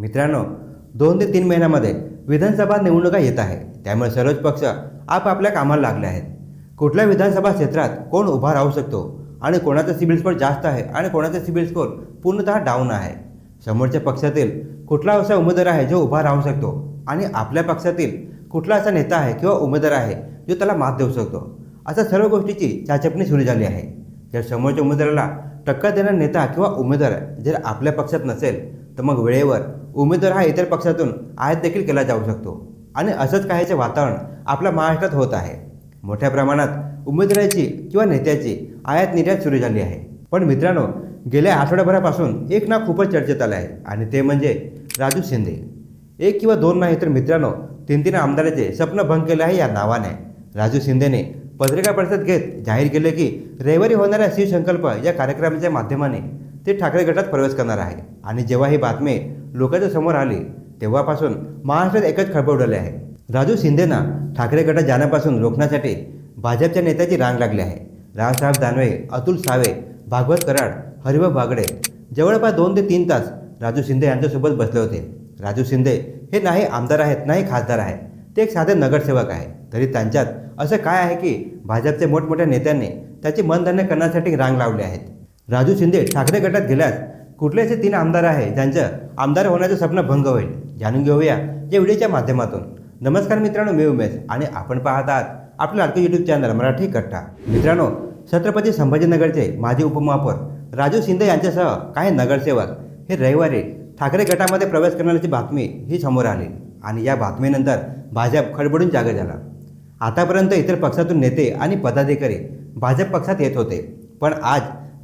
मित्रांनो दोन ते तीन महिन्यामध्ये विधानसभा निवडणुका येत आहे. त्यामुळे सर्वच पक्ष आपापल्या कामाला लागले आहेत. कुठल्या विधानसभा क्षेत्रात कोण उभा राहू शकतो आणि कोणाचा सिबिल स्कोअर जास्त आहे आणि कोणाचा सिबिल स्कोअर पूर्णतः डाऊन आहे? समोरच्या पक्षातील कुठला असा उमेदवार आहे जो उभा राहू शकतो आणि आपल्या पक्षातील कुठला असा नेता आहे किंवा उमेदवार आहे जो त्याला मात देऊ शकतो? अशा सर्व गोष्टीची चाचपणी सुरू झाली आहे. जर समोरच्या उमेदवाराला टक्कर देणारा नेता किंवा उमेदवार जर आपल्या पक्षात नसेल तर मग वेळेवर उमेदवार हा इतर पक्षातून आयात देखील केला जाऊ शकतो. आणि असंच काहीचे वातावरण आपल्या महाराष्ट्रात होत आहे. मोठ्या प्रमाणात उमेदवाराची किंवा नेत्याची आयात निर्यात सुरू झाली आहे. पण मित्रांनो गेल्या आठवड्याभरापासून एक नाव खूपच चर्चेत आलं आहे. आणि ते म्हणजे राजू शिंदे. एक किंवा दोन नाही तर मित्रांनो तीन तीन आमदाराचे स्वप्न भंग केले आहे या नावाने. राजू शिंदेने पत्रिका परिषद घेत जाहीर केले की रविवारी होणाऱ्या शिवसंकल्प या कार्यक्रमाच्या माध्यमाने ते ठाकरे गटात प्रवेश करणार आहे. आणि जेव्हा ही बातमी लोकांच्या समोर आली तेव्हापासून महाराष्ट्रात एकच खळबळ उडाली आहे. राजू शिंदेना ठाकरे गटात जाण्यापासून रोखण्यासाठी भाजपच्या नेत्याची रांग लागली आहे. रावसाहेब दानवे अतुल सावे भागवत कराड हरिभाऊ बागडे जवळपास दोन ते तीन तास राजू शिंदे यांच्यासोबत बसले होते. राजू शिंदे हे नाही आमदार आहेत नाही खासदार आहेत. ते एक साधे नगरसेवक आहे. तरी त्यांच्यात असं काय आहे की भाजपचे मोठमोठ्या नेत्यांनी त्याची मनधन्य करण्यासाठी रांग लावली आहेत? राजू शिंदे ठाकरे गटात गेल्यास कुठले असे तीन आमदार आहे ज्यांचं आमदार होण्याचं स्वप्न भंग होईल जाणून घेऊया या व्हिडिओच्या माध्यमातून. नमस्कार मित्रांनो मी उमेश आणि आपण पाहत आहात आपलं लाडकं यूट्यूब चॅनल मराठी कट्टा. मित्रांनो छत्रपती संभाजीनगरचे माजी उपमहापौर राजू शिंदे यांच्यासह काही नगरसेवक हे रविवारी ठाकरे गटामध्ये प्रवेश करण्याची बातमी ही समोर आली आणि या बातमीनंतर भाजप खडबडून जागा झाला. आतापर्यंत इतर पक्षातून नेते आणि पदाधिकारी भाजप पक्षात येत होते पण आज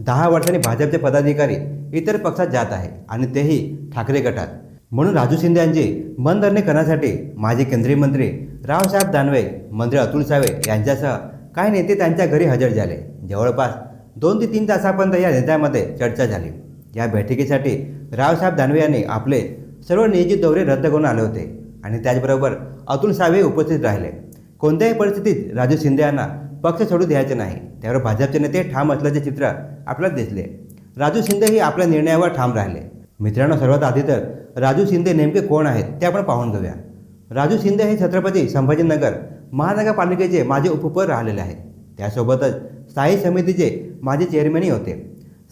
दहा वर्षांनी भाजपचे पदाधिकारी इतर पक्षात जात आहे आणि तेही ठाकरे गटात. म्हणून राजू शिंदे यांची मनधरणी करण्यासाठी माजी केंद्रीय मंत्री रावसाहेब दानवे मंत्री अतुल सावे यांच्यासह काही नेते त्यांच्या घरी हजर झाले. जवळपास दोन ते तीन तासापर्यंत या नेत्यांमध्ये चर्चा झाली. या बैठकीसाठी रावसाहेब दानवे यांनी आपले सर्व नियोजित दौरे रद्द करून आले होते आणि त्याचबरोबर अतुल सावे उपस्थित राहिले. कोणत्याही परिस्थितीत राजू शिंदे यांना पक्ष सोडू द्यायचे नाही. त्यावर भाजपचे नेते ठाम असल्याचे चित्र आपल्याला दिसले. राजू शिंदे हे आपल्या निर्णयावर ठाम राहिले. मित्रांनो सर्वात आधी तर राजू शिंदे नेमके कोण आहेत ते आपण पाहून घेऊया. राजू शिंदे हे छत्रपती संभाजीनगर महानगरपालिकेचे माजी उपपर राहिलेले आहेत. त्यासोबतच स्थायी समितीचे माजी चेअरमॅनही होते.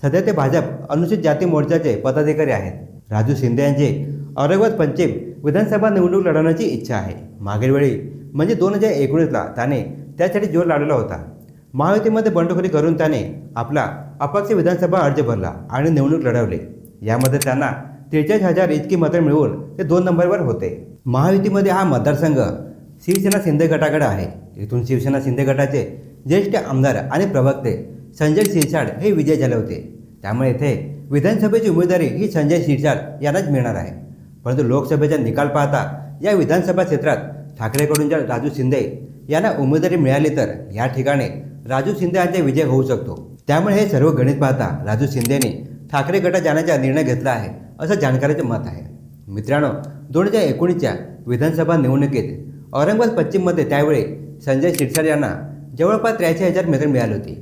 सध्या ते भाजप अनुसूचित जाती मोर्चाचे पदाधिकारी आहेत. राजू शिंदे यांचे औरंगाबाद पंचम विधानसभा निवडणूक लढवण्याची इच्छा आहे. मागील वेळी म्हणजे दोन हजार एकोणीसला त्याने त्यासाठी जोर लावलेला होता. महायुतीमध्ये बंडखोरी करून त्याने आपला अपक्ष विधानसभा अर्ज भरला आणि निवडणूक लढवली. यामध्ये त्यांना त्रेचाळीस हजार इतकी मतं मिळवून ते दोन नंबरवर होते. महायुतीमध्ये हा मतदारसंघ शिवसेना शिंदे गटाकडे आहे. इथून शिवसेना शिंदे गटाचे ज्येष्ठ आमदार आणि प्रवक्ते संजय शिरसाड हे विजय झाले होते. त्यामुळे येथे विधानसभेची उमेदवारी ही संजय शिरसाड यांनाच मिळणार आहे. परंतु लोकसभेचा निकाल पाहता या विधानसभा क्षेत्रात ठाकरेकडून जर राजू शिंदे यांना उमेदवारी मिळाली तर या ठिकाणी राजू शिंदे यांचा विजय होऊ शकतो. त्यामुळे हे सर्व गणित पाहता राजू शिंदेने ठाकरे गटात जाण्याचा निर्णय घेतला आहे असं जाणकाराचे मत आहे. मित्रांनो दोन हजार एकोणीसच्या विधानसभा निवडणुकीत औरंगाबाद पश्चिममध्ये त्यावेळी संजय शिरसाट यांना जवळपास त्र्याऐंशी हजार मतं मिळाली होती.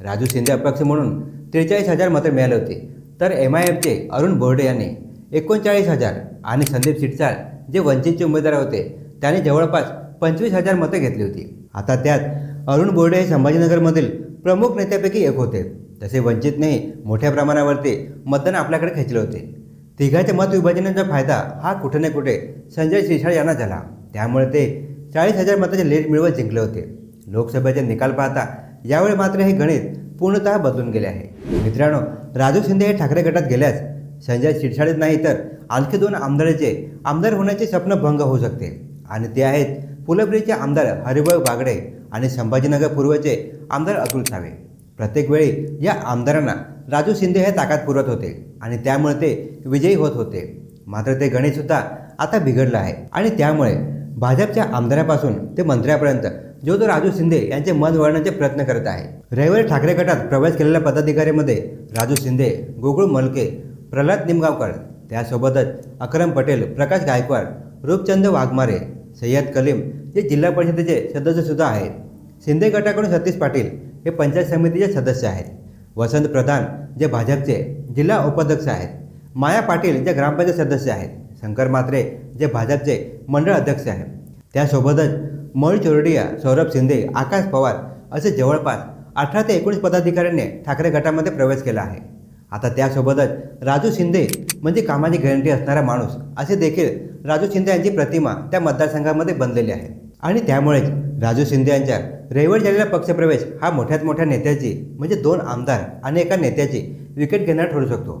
राजू शिंदे अपक्ष म्हणून त्रेचाळीस हजार मतं मिळाले होते. तर एम आय एफचे अरुण बोर्डे यांनी एकोणचाळीस हजार आणि संदीप शिरसाट जे वंचितचे उमेदवार होते त्यांनी जवळपास पंचवीस हजार मतं घेतली होती. आता त्यात अरुण बोर्डे हे संभाजीनगरमधील प्रमुख नेत्यापैकी एक होते. तसे वंचितनेही मोठ्या प्रमाणावरती मतदान आपल्याकडे खेचले होते. तिघाच्या मत विभाजनाचा फायदा हा कुठे ना कुठे संजय शिरसाळ यांना झाला. त्यामुळे ते चाळीस हजार मताचे लीड मिळवत जिंकले होते. लोकसभेचे निकाल पाहता यावेळी मात्र हे गणित पूर्णतः बदलून गेले आहे. मित्रांनो राजू शिंदे हे ठाकरे गटात गेल्यास संजय शिरसाटच नाही तर आणखी दोन आमदाराचे आमदार होण्याचे स्वप्न भंग होऊ शकते. आणि ते आहेत फुलब्रीचे आमदार हरिभाऊ बागडे आणि संभाजीनगर पूर्वचे आमदार अतुल सावे. प्रत्येक वेळी या आमदारांना राजू शिंदे हे ताकद पुरवत होते आणि त्यामुळे ते विजयी होत होते. मात्र ते गणितसुद्धा आता बिघडलं आहे आणि त्यामुळे भाजपच्या आमदारापासून ते मंत्र्यापर्यंत जो तो राजू शिंदे यांचे मन वळण्याचे प्रयत्न करत आहे. रविवारी ठाकरे गटात प्रवेश केलेल्या पदाधिकाऱ्यांमध्ये राजू शिंदे गोकुळ मलके प्रल्हाद निमगावकर त्यासोबतच अकरम पटेल प्रकाश गायकवाड रूपचंद वाघमारे सय्यद कलीम जे जिल्हा परिषदेचे सदस्यसुद्धा आहेत. शिंदे गटाकडून सतीश पाटील हे पंचायत समितीचे सदस्य आहेत. वसंत प्रधान जे भाजपचे जिल्हा उपाध्यक्ष आहेत. माया पाटील जे ग्रामपंचायत सदस्य आहेत. शंकर मात्रे जे भाजपचे मंडळ अध्यक्ष आहेत. त्यासोबतच मयूर चोरडिया सौरभ शिंदे आकाश पवार असे जवळपास अठरा ते एकोणीस पदाधिकाऱ्यांनी ठाकरे गटामध्ये प्रवेश केला आहे. आता त्यासोबतच राजू शिंदे म्हणजे कामाची गॅरंटी असणारा माणूस असे देखील राजू शिंदे यांची प्रतिमा त्या मतदारसंघामध्ये बनलेली आहे. आणि त्यामुळेच राजू शिंदे यांच्या रविवारी झालेला पक्षप्रवेश हा मोठ्यात मोठ्या नेत्याची म्हणजे दोन आमदार आणि एका नेत्याची विकेट घेणार ठरू शकतो.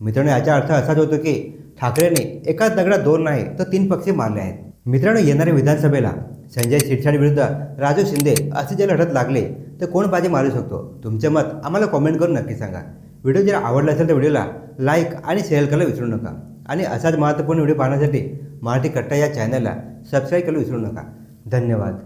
मित्रांनो याचा अर्थ असाच होतो की ठाकरेंनी एकाच दगडात दोन नाही तर तीन पक्षी मारले आहेत. मित्रांनो येणाऱ्या विधानसभेला संजय शिरसाट विरुद्ध राजू शिंदे असे जे लढत लागले तर कोण बाजी मारू शकतो? तुमचे मत आम्हाला कॉमेंट करून नक्की सांगा. व्हिडिओ जर आवडला असेल तर व्हिडिओला लाईक आणि शेअर करायला विसरू नका. आणि असाच महत्त्वपूर्ण व्हिडिओ पाहण्यासाठी मराठी कट्टा या चॅनलला सबस्क्राईब करायला विसरू नका. धन्यवाद.